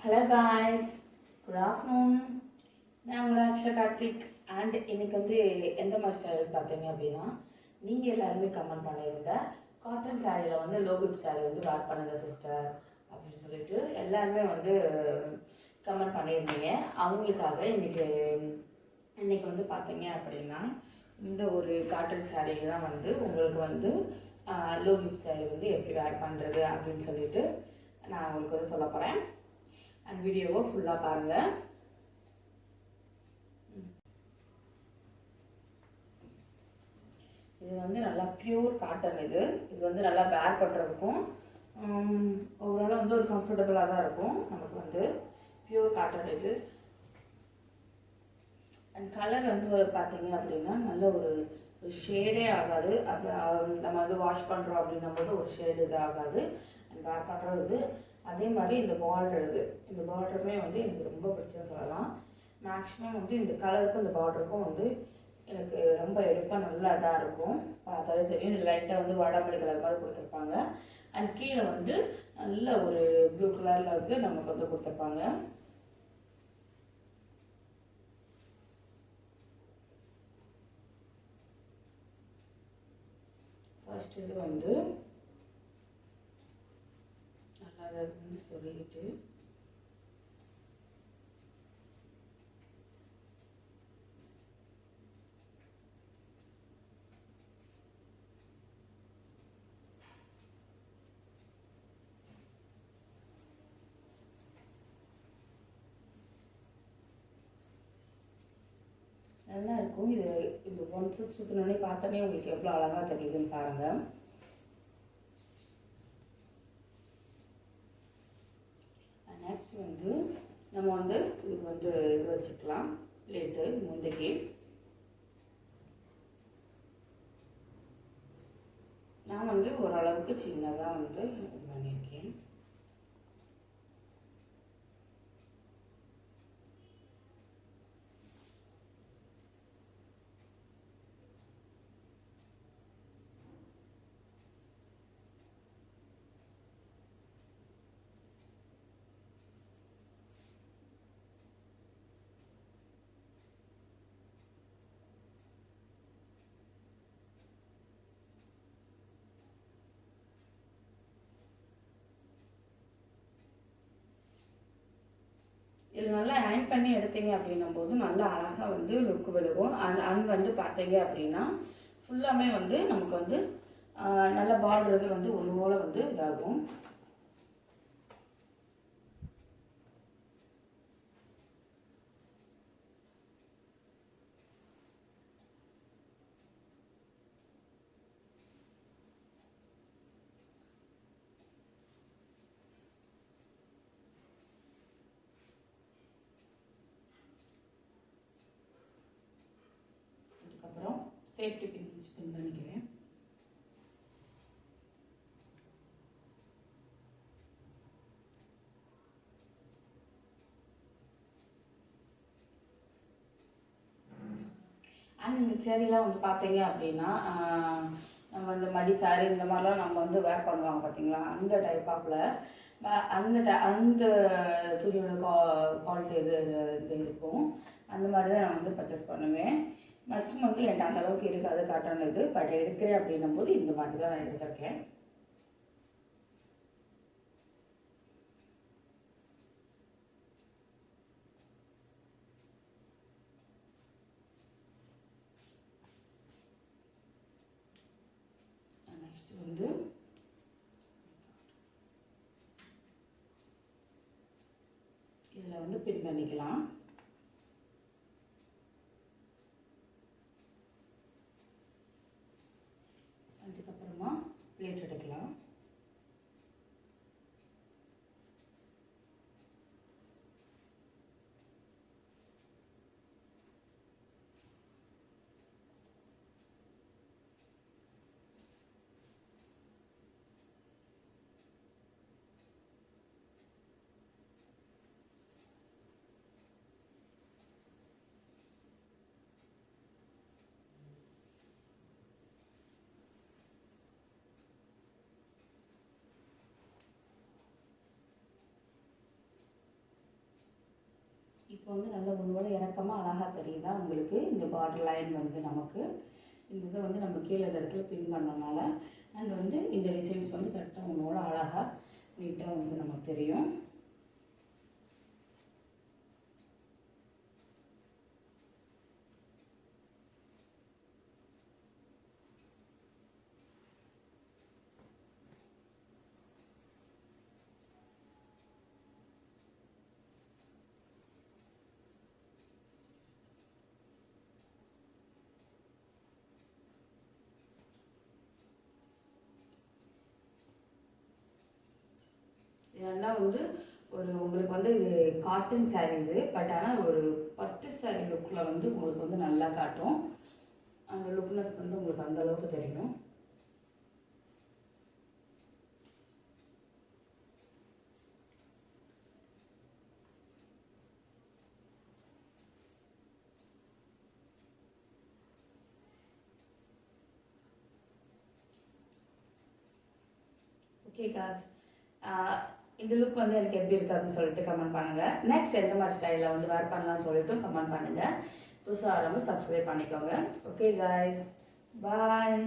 Hello guys good afternoon நான் உங்களோட Aqsa Karthik. And இன்னைக்கு வந்து எந்த மாதிரி ஸ்டைல் பார்த்தீங்க அப்படின்னா நீங்கள் எல்லாருமே கமெண்ட் பண்ணியிருந்த காட்டன் சாரியில் வந்து லோகிப் சாரி வந்து வேர் பண்ணுங்க சிஸ்டர் அப்படின்னு சொல்லிட்டு எல்லாருமே வந்து கமெண்ட் பண்ணியிருந்தீங்க அவங்களுக்காக இன்னைக்கு இன்னைக்கு வந்து பார்த்தீங்க அப்படின்னா இந்த ஒரு காட்டன் சாரீ தான் வந்து உங்களுக்கு வந்து லோகிப் சாரி வந்து எப்படி வேர் பண்ணுறது அப்படின்னு சொல்லிட்டு நான் உங்களுக்கு வந்து சொல்ல போகிறேன் அண்ட் வீடியோவை ஃபுல்லாக பாருங்கள் இது வந்து நல்லா பியூர் காட்டன் இது. இது வந்து நல்லா பேர் பண்ணுறதுக்கும் ஓவரால் வந்து ஒரு கம்ஃபர்டபுளாக தான் இருக்கும். நமக்கு வந்து பியூர் காட்டன் இது. அண்ட் கலர் வந்து பார்த்தீங்க அப்படின்னா நல்ல ஒரு ஷேடே ஆகாது. அப்புறம் நம்ம வந்து வாஷ் பண்ணுறோம் அப்படின்னும் போது ஒரு ஷேடு இது ஆகாது. அண்ட் வேர் பண்ணுறது அதே மாதிரி இந்த பார்டர் இது. இந்த பார்டருமே வந்து எனக்கு ரொம்ப பிடிச்ச சொல்லலாம். மேக்ஸிமம் வந்து இந்த கலருக்கும் இந்த பார்டருக்கும் வந்து எனக்கு ரொம்ப எடுப்பாக நல்லா இதாக இருக்கும். பார்த்தாலே தெரியும். இந்த லைட்டாக வந்து வாடாமல்லி கலர் மாதிரி கொடுத்துருப்பாங்க. அண்ட் கீழே வந்து நல்ல ஒரு ப்ளூ கலரில் வந்து நமக்கு வந்து கொடுத்துருப்பாங்க. ஃபஸ்ட் இது வந்து அப்படின்னு சொல்லிட்டு நல்லா இருக்கும். இது இது ஒன் சுத்து சுற்றினோடனே பார்த்தோன்னே உங்களுக்கு எவ்வளோ அழகாக தெரியுதுன்னு பாருங்கள் நெக்ஸ்ட் வந்து நம்ம வந்து இதுக்கு வந்து இது வச்சுக்கலாம். பிளேட்டு முந்தைக்கு நான் வந்து ஓரளவுக்கு சின்னதாக வந்து இது பண்ணியிருக்கேன் இது நல்லா ஹேங் பண்ணி எடுத்தீங்க அப்படின்னும் போது நல்லா அழகாக வந்து லுக் விழுகும் அண்ட் அண்ட் வந்து பார்த்தீங்க அப்படின்னா ஃபுல்லாமே வந்து நமக்கு வந்து நல்ல பார்டர் வந்து ஒன்று போல் வந்து இதாகும். சேஃப்டி பின் யூஸ் பின் பண்ணிக்கிறேன் இந்த சேரீலாம் வந்து பார்த்தீங்க அப்படின்னா நம்ம வந்து மடி சாரி இந்த மாதிரிலாம் நம்ம வந்து வேர் பண்ணுவாங்க பார்த்தீங்களா அந்த டைப் ஆஃபில் அந்த ti- அந்த துணியோட குவாலிட்டி இது இது இருக்கும். அந்த மாதிரி தான் நான் வந்து பர்ச்சேஸ் பண்ணுவேன். மேக்ஸிமம் வந்து என்கிட்ட அந்த அளவுக்கு இருக்காது காட்டன் இது பட் எடுக்கிறேன் அப்படின்னும் போது இந்த மாதிரி தான் நான் எடுத்திருக்கேன். நெக்ஸ்ட் வந்து இதில் வந்து பின் பண்ணிக்கலாம். இப்போ வந்து நல்ல உங்களோட இறக்கமாக அழகாக தெரியுதா உங்களுக்கு? இந்த பார்டர் லைன் வந்து நமக்கு. இந்த இதை வந்து நம்ம கீழே இடத்துல பின் பண்ணனால. அண்ட் வந்து இந்த டிசைன்ஸ் வந்து கரெக்டாக உங்களோட அழகாக நீட்டாக வந்து நமக்கு தெரியும். நல்லா வந்து ஒரு உங்களுக்கு வந்து இது காட்டன் சாரீ இது. பட் ஆனால் ஒரு பட்டு சாரீ லுக்கில் வந்து உங்களுக்கு வந்து நல்லா காட்டும். அந்த லுக்னஸ் வந்து உங்களுக்கு அந்த அளவுக்கு தெரியும். ஓகே காஸ் இந்த லுக் வந்து எனக்கு எப்படி இருக்கு அப்படின்னு சொல்லிட்டு கமெண்ட் பண்ணுங்கள் நெக்ஸ்ட் எந்த மாதிரி ஸ்டைலில் வந்து வேர் பண்ணலாம்னு சொல்லிட்டு கமெண்ட் பண்ணுங்கள் புதுசாக ஆரம்பி சப்ஸ்கிரைப் பண்ணிக்கோங்க. Okay guys bye